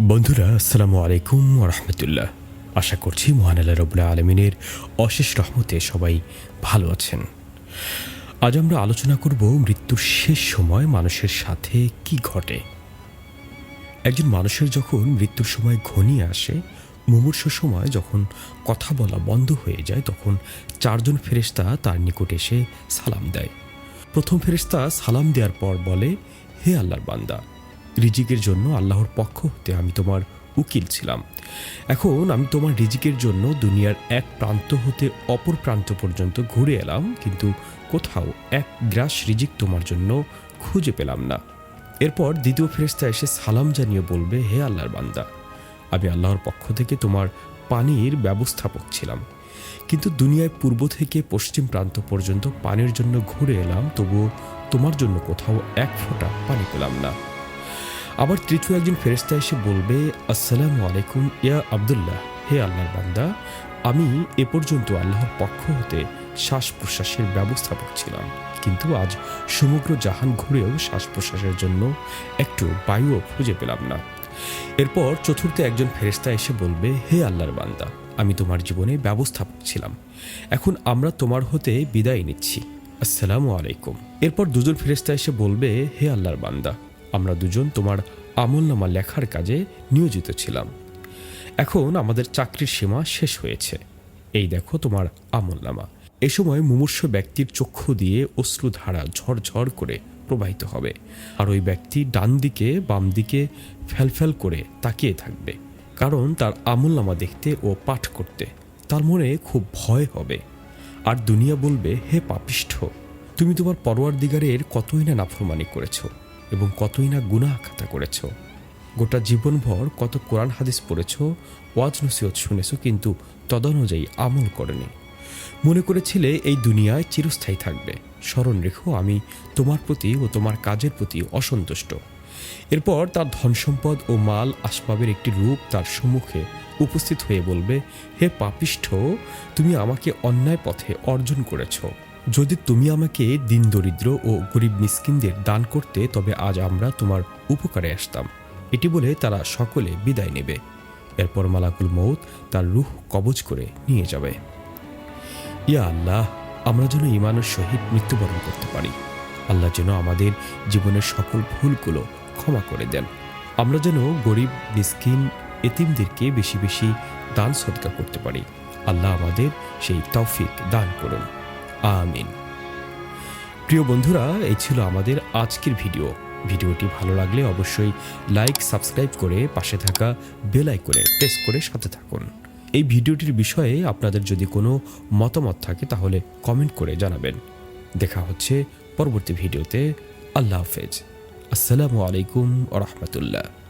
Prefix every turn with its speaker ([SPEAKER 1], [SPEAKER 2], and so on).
[SPEAKER 1] বন্ধুরা, আসসালামু আলাইকুম রহমতুল্লাহ। আশা করছি মহান আল্লাহ রবুল্লাহ আলমিনের অশেষ রহমতে সবাই ভালো আছেন। আজ আমরা আলোচনা করব মৃত্যুর শেষ সময় মানুষের সাথে কি ঘটে। একজন মানুষের যখন মৃত্যুর সময় ঘনিয়ে আসে, মুমূর্ষ সময় যখন কথা বলা বন্ধ হয়ে যায়, তখন চারজন ফেরেশতা তার নিকট এসে সালাম দেয়। প্রথম ফেরেশতা সালাম দেওয়ার পর বলে, হে আল্লাহর বান্দা রিজিকের জন্য আল্লাহর পক্ষ হতে আমি তোমার উকিল ছিলাম। এখন আমি তোমার রিজিকের জন্য দুনিয়ার এক প্রান্ত হতে অপর প্রান্ত পর্যন্ত ঘুরে এলাম, কিন্তু কোথাও এক গ্রাস রিজিক তোমার জন্য খুঁজে পেলাম না। এরপর দ্বিতীয় ফেরেস্তা এসে সালাম জানিয়ে বলবে, হে আল্লাহর বান্দা, আমি আল্লাহর পক্ষ থেকে তোমার পানির ব্যবস্থাপক ছিলাম। কিন্তু দুনিয়ায় পূর্ব থেকে পশ্চিম প্রান্ত পর্যন্ত পানির জন্য ঘুরে এলাম, তবুও তোমার জন্য কোথাও এক ফোঁটা পানি পেলাম না। আবার তৃতীয় একজন ফেরেস্তা এসে বলবে, আসসালামু আলাইকুম ইয়া আবদুল্লাহ, হে আল্লাহর বান্দা। আমি এ পর্যন্ত আল্লাহর পক্ষ হতে শ্বাস প্রশ্বাসের ব্যবস্থাপক ছিলাম, কিন্তু আজ সমগ্র জাহান ঘুরেও শ্বাস প্রশ্বাসের জন্য একটু বায়ুও খুঁজে পেলাম না। এরপর চতুর্থ একজন ফেরেস্তা এসে বলবে, হে আল্লাহর বান্দা, আমি তোমার জীবনে ব্যবস্থাপক ছিলাম। এখন আমরা তোমার হতে বিদায় নিচ্ছি। আসসালামু আলাইকুম। এরপর দুজন ফেরেস্তা এসে বলবে, হে আল্লাহর বান্দা আমরা দুজন তোমার আমলনামা লেখার কাজে নিয়োজিত ছিলাম। এখন আমাদের চাকরির সীমা শেষ হয়েছে। এই দেখো তোমার আমলনামা। এ সময় মুমূর্ষ ব্যক্তির চক্ষু দিয়ে অশ্রুধারা ঝরঝর করে প্রবাহিত হবে আর ওই ব্যক্তি ডান দিকে বাম দিকে ফ্যালফ্যাল করে তাকিয়ে থাকবে। কারণ তার আমলনামা দেখতে ও পাঠ করতে তার মনে খুব ভয় হবে। আর দুনিয়া বলবে, হে পাপিষ্ঠ, তুমি তোমার পরোয়ার দিগারের কতই না নাফরমানি করেছ। এবং কতই না গুনাহ খাতা করেছ। গোটা জীবনভর কত কোরআন হাদিস পড়েছ, ওয়াজ নসিহত শুনেছ, কিন্তু তদনুযায়ী আমল করেনি। মনে করেছিলে এই দুনিয়ায় চিরস্থায়ী থাকবে। স্মরণ রেখো, আমি তোমার প্রতি ও তোমার কাজের প্রতি অসন্তুষ্ট। এরপর তার ধনসম্পদ ও মাল আসবাবের একটি রূপ তার সম্মুখে উপস্থিত হয়ে বলবে, হে পাপিষ্ঠ, তুমি আমাকে অন্যায় পথে অর্জন করেছ। যদি তুমি আমাকে দিন দরিদ্র ও গরিব মিসকিনদের দান করতে, তবে আজ আমরা তোমার উপকারে আসতাম। এটি বলে তারা সকলে বিদায় নেবে। এরপর মালাকুল মৌত তার রুহ কবজ করে নিয়ে যাবে। ইয়া আল্লাহ, আমরা যেন ইমানের সহিত মৃত্যুবরণ করতে পারি। আল্লাহ যেন আমাদের জীবনের সকল ভুলগুলো ক্ষমা করে দেন। আমরা যেন গরিব, মিসকিন, এতিমদেরকে বেশি বেশি দান সদকা করতে পারি। আল্লাহ আমাদের সেই তৌফিক দান করুন। আমিন। প্রিয় বন্ধুরা, এই ছিল আমাদের আজকের ভিডিও। ভিডিওটি ভালো লাগলে অবশ্যই লাইক, সাবস্ক্রাইব করে পাশে থাকা বেল আইকনে প্রেস করে সাথে থাকুন। এই ভিডিওটির বিষয়ে আপনাদের যদি কোনো মতামত থাকে, তাহলে কমেন্ট করে জানাবেন। দেখা হচ্ছে পরবর্তী ভিডিওতে। আল্লাহ হাফেজ। আসসালামু আলাইকুম রহমতুল্লাহ।